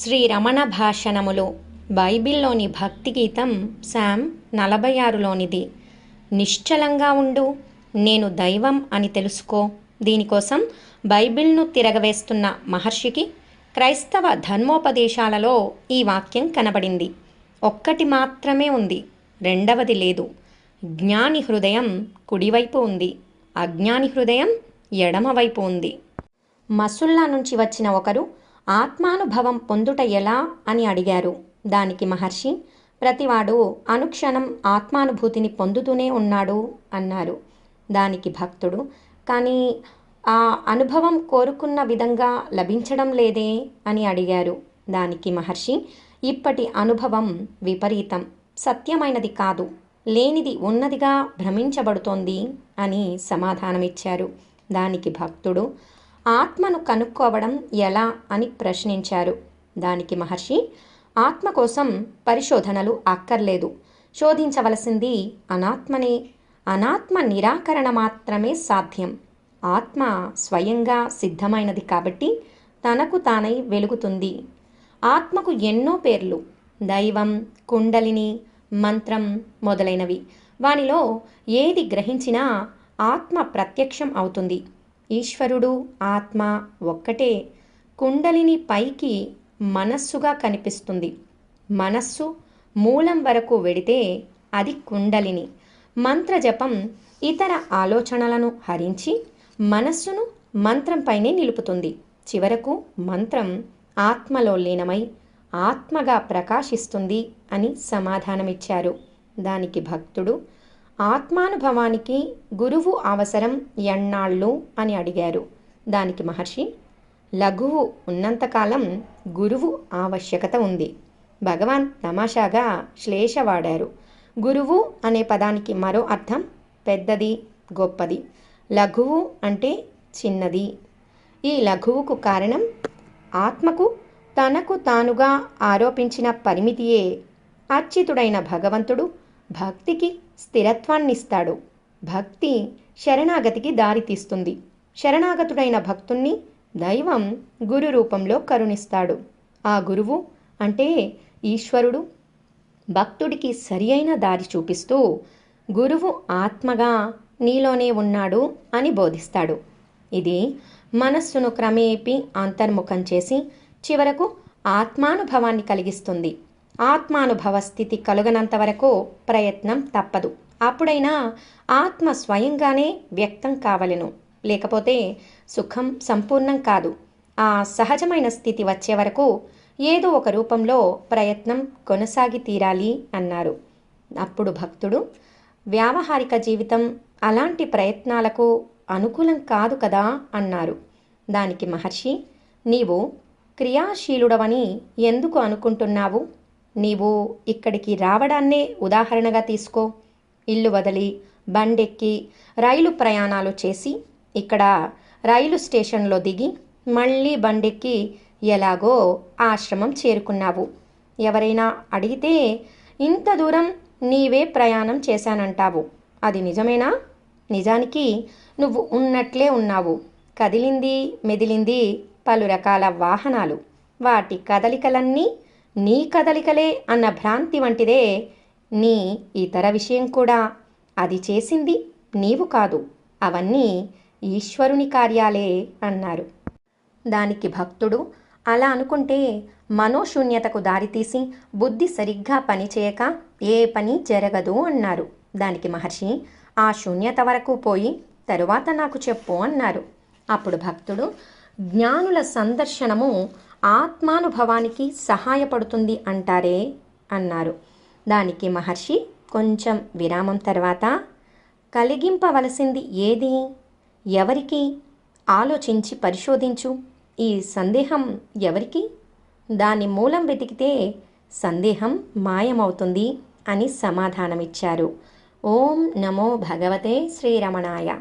శ్రీ రమణ భాషణములు బైబిల్లోని భక్తి గీతం శామ్ నలభై ఆరులోనిది నిశ్చలంగా ఉండు నేను దైవం అని తెలుసుకో. దీనికోసం బైబిల్ను తిరగవేస్తున్న మహర్షికి క్రైస్తవ ధర్మోపదేశాలలో ఈ వాక్యం కనబడింది. ఒక్కటి మాత్రమే ఉంది రెండవది లేదు. జ్ఞాని హృదయం కుడివైపు ఉంది అజ్ఞాని హృదయం ఎడమవైపు ఉంది. మసుల్లా నుంచి వచ్చిన ఒకరు ఆత్మానుభవం పొందుట ఎలా అని అడిగారు. దానికి మహర్షి ప్రతివాడు అనుక్షణం ఆత్మానుభూతిని పొందుతూనే ఉన్నాడు అన్నారు. దానికి భక్తుడు కానీ ఆ అనుభవం కోరుకున్న విధంగా లభించడం లేదే అని అడిగారు. దానికి మహర్షి ఇప్పటి అనుభవం విపరీతం సత్యమైనది కాదు లేనిది ఉన్నదిగా భ్రమించబడుతోంది అని సమాధానమిచ్చారు. దానికి భక్తుడు ఆత్మను కనుక్కోవడం ఎలా అని ప్రశ్నించారు. దానికి మహర్షి ఆత్మ కోసం పరిశోధనలు అక్కర్లేదు. శోధించవలసింది అనాత్మనే. అనాత్మ నిరాకరణ మాత్రమే సాధ్యం. ఆత్మ స్వయంగా సిద్ధమైనది కాబట్టి తనకు తానై వెలుగుతుంది. ఆత్మకు ఎన్నో పేర్లు. దైవం కుండలిని మంత్రం మొదలైనవి. వానిలో ఏది గ్రహించినా ఆత్మ ప్రత్యక్షం అవుతుంది. ఈశ్వరుడు ఆత్మ ఒక్కటే. కుండలిని పైకి మనస్సుగా కనిపిస్తుంది. మనస్సు మూలం వరకు వెడితే అది కుండలిని. మంత్రజపం ఇతర ఆలోచనలను హరించి మనస్సును మంత్రంపైనే నిలుపుతుంది. చివరకు మంత్రం ఆత్మలో లీనమై ఆత్మగా ప్రకాశిస్తుంది అని సమాధానమిచ్చారు. దానికి భక్తుడు ఆత్మానుభవానికి గురువు అవసరం ఎన్నాళ్ళు అని అడిగారు. దానికి మహర్షి లఘువు ఉన్నంతకాలం గురువు ఆవశ్యకత ఉంది. భగవాన్ తమాషాగా శ్లేష వాడారు గురువు అనే పదానికి మరో అర్థం పెద్దది గొప్పది. లఘువు అంటే చిన్నది. ఈ లఘువుకు కారణం ఆత్మకు తనకు తానుగా ఆరోపించిన పరిమితియే. అర్చితుడైన భగవంతుడు భక్తికి స్థిరత్వాన్నిస్తాడు. భక్తి శరణాగతికి దారితీస్తుంది. శరణాగతుడైన భక్తుణ్ణి దైవం గురు రూపంలో కరుణిస్తాడు. ఆ గురువు అంటే ఈశ్వరుడు. భక్తుడికి సరి అయిన దారి చూపిస్తూ గురువు ఆత్మగా నీలోనే ఉన్నాడు అని బోధిస్తాడు. ఇది మనస్సును క్రమేపీ అంతర్ముఖం చేసి చివరకు ఆత్మానుభవాన్ని కలిగిస్తుంది. ఆత్మానుభవ స్థితి కలుగనంత వరకు ప్రయత్నం తప్పదు. అప్పుడైనా ఆత్మ స్వయంగానే వ్యక్తం కావలెను. లేకపోతే సుఖం సంపూర్ణం కాదు. ఆ సహజమైన స్థితి వచ్చే వరకు ఏదో ఒక రూపంలో ప్రయత్నం కొనసాగి తీరాలి అన్నారు. అప్పుడు భక్తుడు వ్యావహారిక జీవితం అలాంటి ప్రయత్నాలకు అనుకూలం కాదు కదా అన్నారు. దానికి మహర్షి నీవు క్రియాశీలుడవని ఎందుకు అనుకుంటున్నావు? నీవు ఇక్కడికి రావడాన్నే ఉదాహరణగా తీసుకో. ఇల్లు వదిలి బండెక్కి రైలు ప్రయాణాలు చేసి ఇక్కడ రైలు స్టేషన్లో దిగి మళ్ళీ బండెక్కి ఎలాగో ఆశ్రమం చేరుకున్నావు. ఎవరైనా అడిగితే ఇంత దూరం నీవే ప్రయాణం చేశానంటావు. అది నిజమేనా? నిజానికి నువ్వు ఉన్నట్లే ఉన్నావు. కదిలింది మెదిలింది పలు రకాల వాహనాలు. వాటి కదలికలన్నీ నీ కదలికలే అన్న భ్రాంతి వంటిదే నీ ఇతర విషయం కూడా. అది చేసింది నీవు కాదు అవన్నీ ఈశ్వరుని కార్యాలే అన్నారు. దానికి భక్తుడు అలా అనుకుంటే మనోశూన్యతకు దారితీసి బుద్ధి సరిగ్గా పనిచేయక ఏ పని జరగదు అన్నారు. దానికి మహర్షి ఆ శూన్యత వరకు పోయి తరువాత నాకు చెప్పు అన్నారు. అప్పుడు భక్తుడు జ్ఞానుల సందర్శనము ఆత్మానుభవానికి సహాయపడుతుంది అంటారే అన్నారు. దానికి మహర్షి కొంచెం విరామం తర్వాత కలిగింపవలసింది ఏది? ఎవరికి? ఆలోచించి పరిశోధించు. ఈ సందేహం ఎవరికి? దాని మూలం వెతికితే సందేహం మాయమవుతుంది అని సమాధానమిచ్చారు. ఓం నమో భగవతే శ్రీరమణాయ.